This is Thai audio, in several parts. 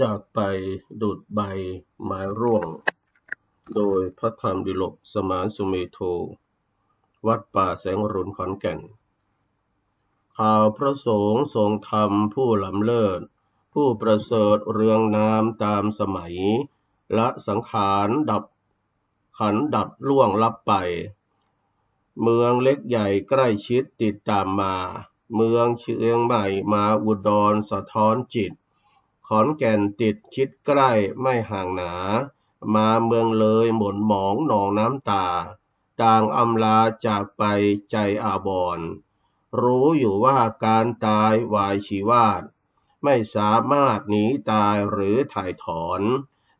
จากไปดุดใบไม้ร่วง โดยพระธรรมดิลกสมานสุเมโท วัดป่าแสงรุณขอนแก่น ข่าวพระสงฆ์ทรงธรรมผู้ล้ำเลิศ ผู้ประเสริฐเรืองนามตามสมัย และสังขารดับขันดับล่วงลับไป เมืองเล็กใหญ่ใกล้ชิดติดตามมา เมืองเชียงใหม่มาอุดรสะท้อนจิต ขอนแก่นติดชิดใกล้ไม่ห่างหนา มาเมืองเลยหม่นหมองหนองน้ำตา ต่างอำลาจากไปใจอาบอนรู้อยู่ว่าการตายวายชีวาดไม่สามารถหนีตายหรือถ่ายถอน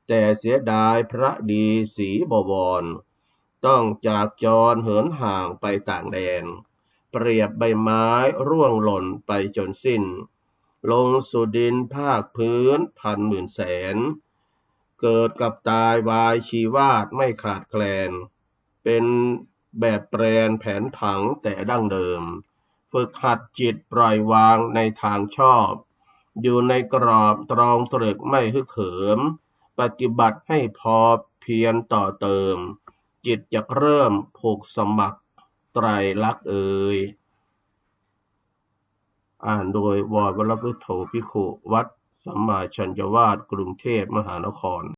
แต่เสียดายพระดีสีบวร ต้องจากจรเหินห่างไปต่างแดน เปรียบใบไม้ร่วงหล่นไปจนสิ้น ลงสู่ดินภาคพื้นพันหมื่นแสน เกิดกับตายวายชีวาดไม่ขาดแคลน เป็นแบบแปรนแผนผังแต่ดั้งเดิม ฝึกหัดจิตปล่อยวางในทางชอบ อยู่ในกรอบตรองตรึกไม่ฮึกเหิม ปฏิบัติให้พอเพียรต่อเติม จิตจะเริ่มผูกสมัครไตรลักษ์เอ่ย อ่านโดยวรวรพุทโธพิขุ วัดสัมมาชัญญวาส กรุงเทพมหานคร